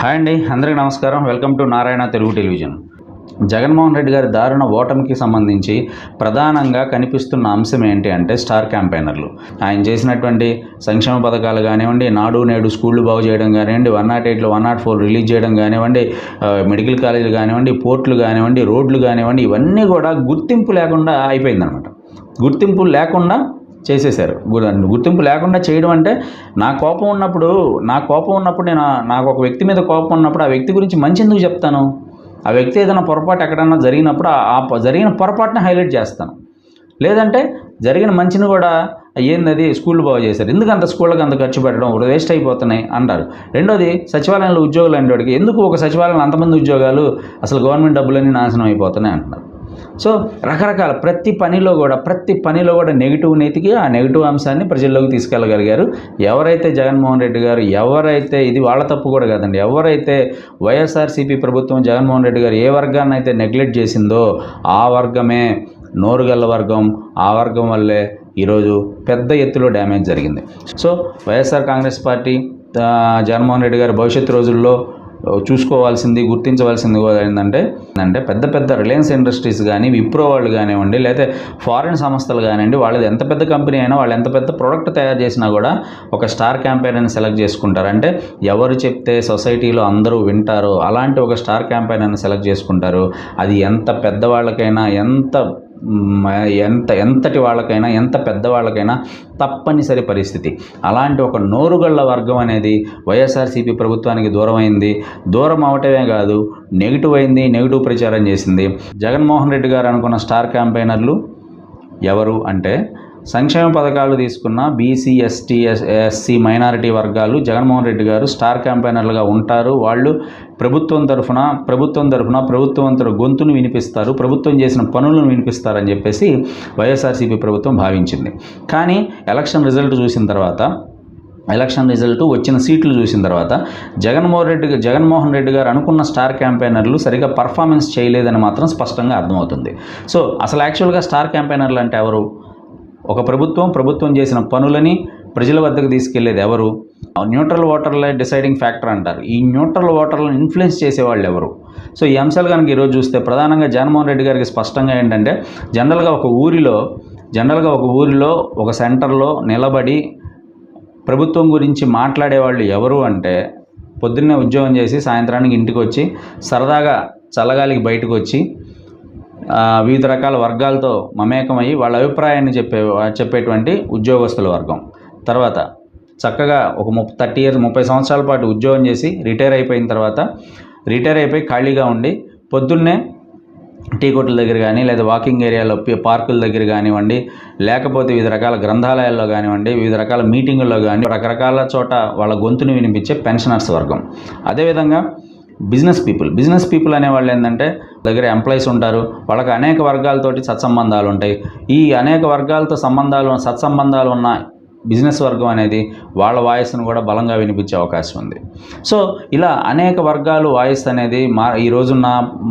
Hi అండి అందరికీ నమస్కారం. Welcome to Narayana Telugu television. Jaganmohan Reddy గారి దారుణ ఓటమికి సంబంధించి ప్రధానంగా కనిపిస్తున్న అంశం ఏంటి అంటే స్టార్ క్యాంపెయినర్లు. ఆయన చేసినటువంటి సంక్షేమ పథకాలు కానివ్వండి నాడు నేడు స్కూళ్ళు బాగు చేయడం కానివ్వండి వన్ నాట్ ఎయిట్లో వన్ నాట్ ఫోర్ రిలీజ్ చేయడం కానివ్వండి మెడికల్ కాలేజీలు కానివ్వండి పోర్టులు కానివ్వండి రోడ్లు కానివ్వండి ఇవన్నీ కూడా గుర్తింపు లేకుండా అయిపోయిందనమాట. గుర్తింపు లేకుండా చేసేసారు గు- గుర్తింపు లేకుండా చేయడం అంటే నా కోపం ఉన్నప్పుడు నా కోపం ఉన్నప్పుడు నేను నాకు ఒక వ్యక్తి మీద కోపం ఉన్నప్పుడు ఆ వ్యక్తి గురించి మంచి ఎందుకు చెప్తాను? ఆ వ్యక్తి ఏదైనా పొరపాటు ఎక్కడన్నా జరిగినప్పుడు ఆ- జరిగిన పొరపాటుని హైలైట్ చేస్తాను. లేదంటే జరిగిన మంచిని కూడా ఏంది అది స్కూల్ బాగు చేశారు. ఎందుకు అంత స్కూళ్ళకి అంత ఖర్చు పెట్టడం? వేస్ట్ అయిపోతున్నాయి అంటారు. రెండోది సచివాలయంలో ఉద్యోగులు అనేవాడికి ఎందుకు ఒక సచివాలయంలో అంతమంది ఉద్యోగాలు? అసలు గవర్నమెంట్ డబ్బులన్నీ నాశనం అయిపోతున్నాయి అంటున్నారు. సో రకరకాల ప్రతి పనిలో కూడా ప్రతి పనిలో కూడా నెగిటివ్ నీతికి ఆ నెగిటివ్ అంశాన్ని ప్రజల్లోకి తీసుకెళ్ళగలిగారు. ఎవరైతే జగన్మోహన్ రెడ్డి గారు ఎవరైతే ఇది వాళ్ళ తప్పు కూడా కాదండి ఎవరైతే వైఎస్ఆర్సీపీ ప్రభుత్వం జగన్మోహన్ రెడ్డి గారు ఏ వర్గాన్ని అయితే నెగ్లెక్ట్ చేసిందో ఆ వర్గమే నోరుగల్ల వర్గం ఆ వర్గం వల్లే ఈరోజు పెద్ద ఎత్తులో డ్యామేజ్ జరిగింది. సో వైఎస్ఆర్ కాంగ్రెస్ పార్టీ జగన్మోహన్ రెడ్డి గారి భవిష్యత్తు రోజుల్లో చూసుకోవాల్సింది గుర్తించవలసింది కూడా ఏంటంటే అంటే పెద్ద పెద్ద రిలయన్స్ ఇండస్ట్రీస్ కానీ విప్రో వాళ్ళు కానివ్వండి లేకపోతే ఫారిన్ సంస్థలు కానివ్వండి వాళ్ళది ఎంత పెద్ద కంపెనీ అయినా వాళ్ళు ఎంత పెద్ద ప్రోడక్ట్ తయారు చేసినా కూడా ఒక స్టార్ క్యాంపెయిన్ అని సెలెక్ట్ చేసుకుంటారు. అంటే ఎవరు చెప్తే సొసైటీలో అందరూ వింటారో అలాంటి ఒక స్టార్ క్యాంపెయిన్ అని సెలెక్ట్ చేసుకుంటారు. అది ఎంత పెద్దవాళ్ళకైనా ఎంత ఎంత ఎంతటి వాళ్ళకైనా ఎంత పెద్దవాళ్ళకైనా తప్పనిసరి పరిస్థితి. అలాంటి ఒక నోరుగళ్ళ వర్గం అనేది వైఎస్ఆర్సీపీ ప్రభుత్వానికి దూరమైంది. దూరం అవటమే కాదు నెగిటివ్ అయింది నెగిటివ్ ప్రచారం చేసింది. జగన్మోహన్ రెడ్డి గారు అనుకున్న స్టార్ క్యాంపెయినర్లు ఎవరు అంటే సంక్షేమ పథకాలు తీసుకున్న బీసీ ఎస్టీ ఎస్సీ మైనారిటీ వర్గాలు జగన్మోహన్ రెడ్డి గారు స్టార్ క్యాంపెయినర్లుగా ఉంటారు. వాళ్ళు ప్రభుత్వం తరఫున ప్రభుత్వం తరఫున ప్రభుత్వం తరఫు గొంతును వినిపిస్తారు. ప్రభుత్వం చేసిన పనులను వినిపిస్తారని చెప్పేసి వైఎస్ఆర్సీపీ ప్రభుత్వం భావించింది. కానీ ఎలక్షన్ రిజల్ట్ చూసిన తర్వాత ఎలక్షన్ రిజల్ట్ వచ్చిన సీట్లు చూసిన తర్వాత జగన్మోహన్ రెడ్డి జగన్మోహన్ రెడ్డి గారు అనుకున్న స్టార్ క్యాంపెయినర్లు సరిగా పర్ఫార్మెన్స్ చేయలేదని మాత్రం స్పష్టంగా అర్థమవుతుంది. సో అసలు యాక్చువల్గా స్టార్ క్యాంపెయినర్లు అంటే ఎవరు? ఒక ప్రభుత్వం ప్రభుత్వం చేసిన పనులని ప్రజల వద్దకు తీసుకెళ్ళేది ఎవరు? న్యూట్రల్ ఓటర్లే డిసైడింగ్ ఫ్యాక్టర్ అంటారు. ఈ న్యూట్రల్ ఓటర్లను ఇన్ఫ్లుయెన్స్ చేసేవాళ్ళు ఎవరు? సో ఈ అంశాలు కనుక ఈరోజు చూస్తే ప్రధానంగా జగన్మోహన్ రెడ్డి గారికి స్పష్టంగా ఏంటంటే జనరల్గా ఒక ఊరిలో జనరల్గా ఒక ఊరిలో ఒక సెంటర్లో నిలబడి ప్రభుత్వం గురించి మాట్లాడేవాళ్ళు ఎవరు అంటే పొద్దున్నే ఉద్యోగం చేసి సాయంత్రానికి ఇంటికి వచ్చి సరదాగా చల్లగాలికి బయటకు వచ్చి వివిధ రకాల వర్గాలతో మమేకమయ్యి వాళ్ళ అభిప్రాయాన్ని చెప్పే చెప్పేటువంటి ఉద్యోగస్తుల వర్గం. తర్వాత చక్కగా ఒక ముప్పై థర్టీ ఇయర్స్ ముప్పై సంవత్సరాల పాటు ఉద్యోగం చేసి రిటైర్ అయిపోయిన తర్వాత రిటైర్ అయిపోయి ఖాళీగా ఉండి పొద్దున్నే టీ కొట్ల దగ్గర కానీ లేదా వాకింగ్ ఏరియాలో పార్కుల దగ్గర కానివ్వండి లేకపోతే వివిధ రకాల గ్రంథాలయాల్లో కానివ్వండి వివిధ రకాల మీటింగుల్లో కానీ రకరకాల చోట వాళ్ళ గొంతును వినిపించే పెన్షనర్స్ వర్గం. అదేవిధంగా బిజినెస్ పీపుల్. బిజినెస్ పీపుల్ అనే వాళ్ళు ఏంటంటే దగ్గర ఎంప్లాయీస్ ఉంటారు వాళ్ళకి అనేక వర్గాలతోటి సత్సంబంధాలు ఉంటాయి. ఈ అనేక వర్గాలతో సంబంధాలు సత్సంబంధాలు ఉన్న బిజినెస్ వర్గం అనేది వాళ్ళ వాయిస్ను కూడా బలంగా వినిపించే అవకాశం ఉంది. సో ఇలా అనేక వర్గాలు వాయిస్ అనేది మా ఈ రోజున్న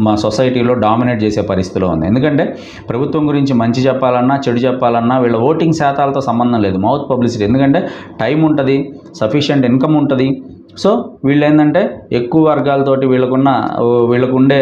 మా సొసైటీలో డామినేట్ చేసే పరిస్థితిలో ఉంది. ఎందుకంటే ప్రభుత్వం గురించి మంచి చెప్పాలన్నా చెడు చెప్పాలన్నా వీళ్ళ ఓటింగ్ శాతాలతో సంబంధం లేదు. Mouth publicity. ఎందుకంటే టైం ఉంటుంది సఫిషియంట్ ఇన్కమ్ ఉంటుంది సో వీళ్ళు ఏంటంటే ఎక్కువ వర్గాలతోటి వీళ్ళకున్న వీళ్ళకుండే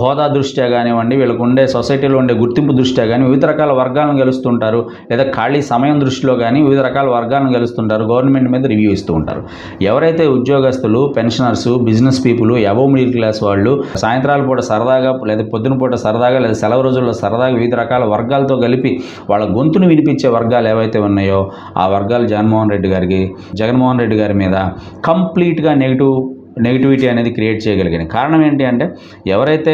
హోదా దృష్ట్యా కానివ్వండి వీళ్ళకు ఉండే సొసైటీలో ఉండే గుర్తింపు దృష్ట్యా కానీ వివిధ రకాల వర్గాలను గెలుస్తుంటారు. లేదా ఖాళీ సమయం దృష్టిలో కానీ వివిధ రకాల వర్గాలను గెలుస్తుంటారు. గవర్నమెంట్ మీద రివ్యూ ఇస్తూ ఉంటారు. ఎవరైతే ఉద్యోగస్తులు పెన్షనర్స్ బిజినెస్ పీపుల్ ఎవో మిడిల్ క్లాస్ వాళ్ళు సాయంత్రాల పూట సరదాగా లేదా పొద్దున పూట సరదాగా లేదా సెలవు రోజుల్లో సరదాగా వివిధ రకాల వర్గాలతో కలిపి వాళ్ళ గొంతును వినిపించే వర్గాలు ఏవైతే ఉన్నాయో ఆ వర్గాలు జగన్మోహన్ రెడ్డి గారికి జగన్మోహన్ రెడ్డి గారి మీద కంప్లీట్గా నెగిటివ్ నెగిటివిటీ అనేది క్రియేట్ చేయగలిగిన. కారణం ఏంటి అంటే ఎవరైతే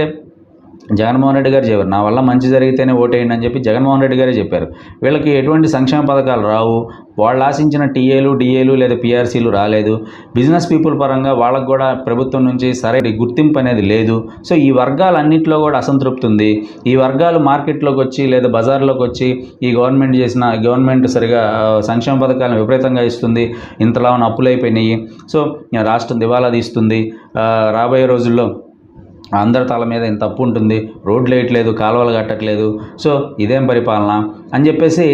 జగన్మోహన్ రెడ్డి గారు చెప్పారు నా వల్ల మంచి జరిగితేనే ఓటేయండి అని చెప్పి జగన్మోహన్ రెడ్డి గారే చెప్పారు. వీళ్ళకి ఎటువంటి సంక్షేమ పథకాలు రావు. వాళ్ళు ఆశించిన టీఏలు డిఏలు లేదా పిఆర్సీలు రాలేదు. బిజినెస్ పీపుల్ పరంగా వాళ్ళకు కూడా ప్రభుత్వం నుంచి సరైన గుర్తింపు అనేది లేదు. సో ఈ వర్గాలన్నింటిలో కూడా అసంతృప్తి ఉంది. ఈ వర్గాలు మార్కెట్లోకి వచ్చి లేదా బజార్లోకి వచ్చి ఈ గవర్నమెంట్ చేసిన గవర్నమెంట్ సరిగా సంక్షేమ పథకాలను విపరీతంగా ఇస్తుంది. ఇంతలా ఉన్న అయిపోయినాయి సో రాష్ట్రం దివాలా తీస్తుంది. రాబోయే రోజుల్లో అందరి తల మీద ఇంత తప్పు ఉంటుంది రోడ్లు వేయట్లేదు కాలువలు కట్టట్లేదు సో ఇదేం పరిపాలన అని చెప్పేసి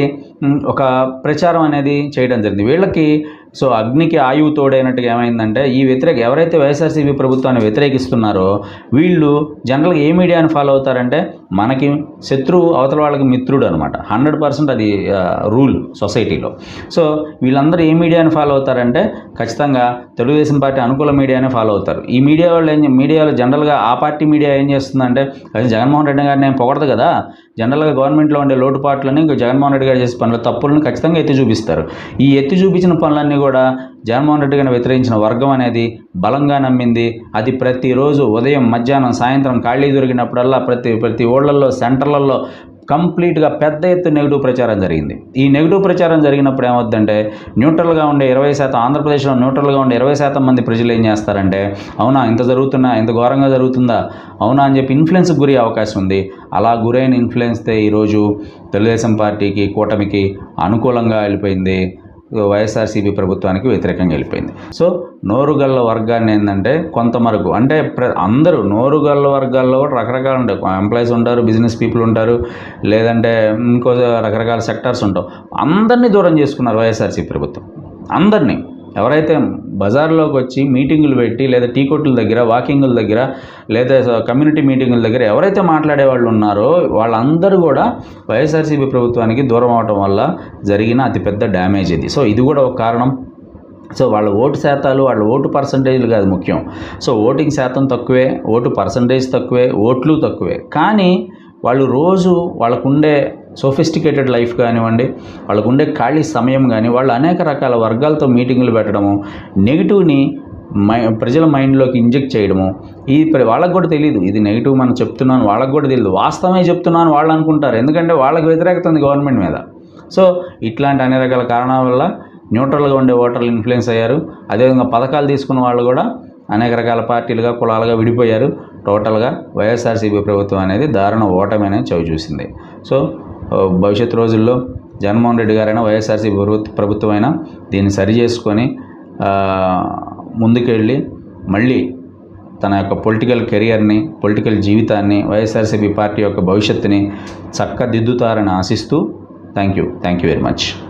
ఒక ప్రచారం అనేది చేయడం జరిగింది. వీళ్ళకి సో అగ్నికి ఆయువు తోడైనట్టుగా ఏమైందంటే ఈ వ్యతిరేక ఎవరైతే వైఎస్ఆర్సీపీ ప్రభుత్వాన్ని వ్యతిరేకిస్తున్నారో వీళ్ళు జనరల్గా ఏ మీడియాని ఫాలో అవుతారంటే మనకి శత్రువు అవతల వాళ్ళకి మిత్రుడు అనమాట హండ్రెడ్ పర్సెంట్ అది రూల్ సొసైటీలో. సో వీళ్ళందరూ ఏ మీడియాని ఫాలో అవుతారంటే ఖచ్చితంగా తెలుగుదేశం పార్టీ అనుకూల మీడియానే ఫాలో అవుతారు. ఈ మీడియా వాళ్ళు ఏం మీడియాలో జనరల్గా ఆ పార్టీ మీడియా ఏం చేస్తుందంటే అది జగన్మోహన్ రెడ్డి గారిని నేను పొగడదు కదా. జనరల్గా గవర్నమెంట్లో ఉండే లోటుపాట్లని జగన్మోహన్ రెడ్డి గారు చేసే పనులు తప్పులను ఖచ్చితంగా ఎత్తి చూపిస్తారు. ఈ ఎత్తి చూపించిన పనులన్నీ కూడా జగన్మోహన్ రెడ్డి గారిని వ్యతిరేకించిన వర్గం అనేది బలంగా నమ్మింది. అది ప్రతిరోజు ఉదయం మధ్యాహ్నం సాయంత్రం ఖాళీ దొరికినప్పుడల్లా ప్రతి ప్రతి ఊళ్ళల్లో సెంటర్లలో కంప్లీట్గా పెద్ద ఎత్తు నెగిటివ్ ప్రచారం జరిగింది. ఈ నెగిటివ్ ప్రచారం జరిగినప్పుడు ఏమవుతుందంటే న్యూట్రల్గా ఉండే ఇరవై శాతం ఆంధ్రప్రదేశ్లో న్యూట్రల్గా ఉండే ఇరవై శాతం మంది ప్రజలు ఏం చేస్తారంటే అవునా ఇంత జరుగుతున్నా ఇంత ఘోరంగా జరుగుతుందా? అవునా అని చెప్పి ఇన్ఫ్లుయెన్స్కి గురి అవకాశం ఉంది. అలా గురైన ఇన్ఫ్లుయెన్స్తే ఈరోజు తెలుగుదేశం పార్టీకి కూటమికి అనుకూలంగా వెళ్ళిపోయింది. వైఎస్ఆర్సీపీ ప్రభుత్వానికి వ్యతిరేకంగా వెళ్ళిపోయింది. సో నోరుగల్ల వర్గాన్ని ఏంటంటే కొంతమరకు అంటే ప్ర అందరూ నోరుగల్ల వర్గాల్లో కూడా రకరకాలు ఉంటాయి ఎంప్లాయీస్ ఉంటారు బిజినెస్ పీపుల్ ఉంటారు లేదంటే ఇంకో రకరకాల సెక్టార్స్ ఉంటావు అందరినీ దూరం చేసుకున్నారు వైఎస్ఆర్సీపీ ప్రభుత్వం. అందరినీ. ఎవరైతే బజార్లోకి వచ్చి మీటింగులు పెట్టి లేదా టీ కొట్టుల దగ్గర వాకింగుల దగ్గర లేదా కమ్యూనిటీ మీటింగుల దగ్గర ఎవరైతే మాట్లాడే వాళ్ళు ఉన్నారో వాళ్ళందరూ కూడా వైఎస్ఆర్సీపీ ప్రభుత్వానికి దూరం అవటం వల్ల జరిగిన అతిపెద్ద డ్యామేజ్ ఇది. సో ఇది కూడా ఒక కారణం. సో వాళ్ళ ఓటు శాతాలు వాళ్ళ ఓటు పర్సంటేజ్లు కాదు ముఖ్యం. సో ఓటింగ్ శాతం తక్కువే ఓటు పర్సంటేజ్ తక్కువే ఓట్లు తక్కువే. కానీ వాళ్ళు రోజు వాళ్ళకుండే సోఫిస్టికేటెడ్ లైఫ్ కానివ్వండి వాళ్ళకు ఉండే ఖాళీ సమయం కానీ వాళ్ళు అనేక రకాల వర్గాలతో మీటింగులు పెట్టడము నెగిటివ్ని మై ప్రజల మైండ్లోకి ఇంజెక్ట్ చేయడము ఇది వాళ్ళకు కూడా తెలియదు ఇది నెగిటివ్ మనం చెప్తున్నాను వాళ్ళకు కూడా తెలియదు వాస్తవమే చెప్తున్నాను వాళ్ళు అనుకుంటారు. ఎందుకంటే వాళ్ళకి వ్యతిరేకత ఉంది గవర్నమెంట్ మీద. సో ఇట్లాంటి అన్ని రకాల కారణాల వల్ల న్యూట్రల్గా ఉండే ఓటర్లు ఇన్ఫ్లుయెన్స్ అయ్యారు. అదేవిధంగా పథకాలు తీసుకున్న వాళ్ళు కూడా అనేక రకాల పార్టీలుగా కులాలుగా విడిపోయారు. టోటల్గా వైఎస్ఆర్సీపీ ప్రభుత్వం అనేది దారుణ ఓటమి అనేది చవి చూసింది సో భవిష్యత్ రోజుల్లో జగన్మోహన్ రెడ్డి గారైనా వైఎస్ఆర్సీ ప్రభుత్వ ప్రభుత్వం అయినా దీన్ని సరి చేసుకొని ముందుకెళ్ళి మళ్ళీ తన యొక్క పొలిటికల్ కెరియర్ని పొలిటికల్ జీవితాన్ని వైఎస్ఆర్సీపీ పార్టీ యొక్క భవిష్యత్తుని చక్కదిద్దుతారని ఆశిస్తూ thank you. Thank you very much.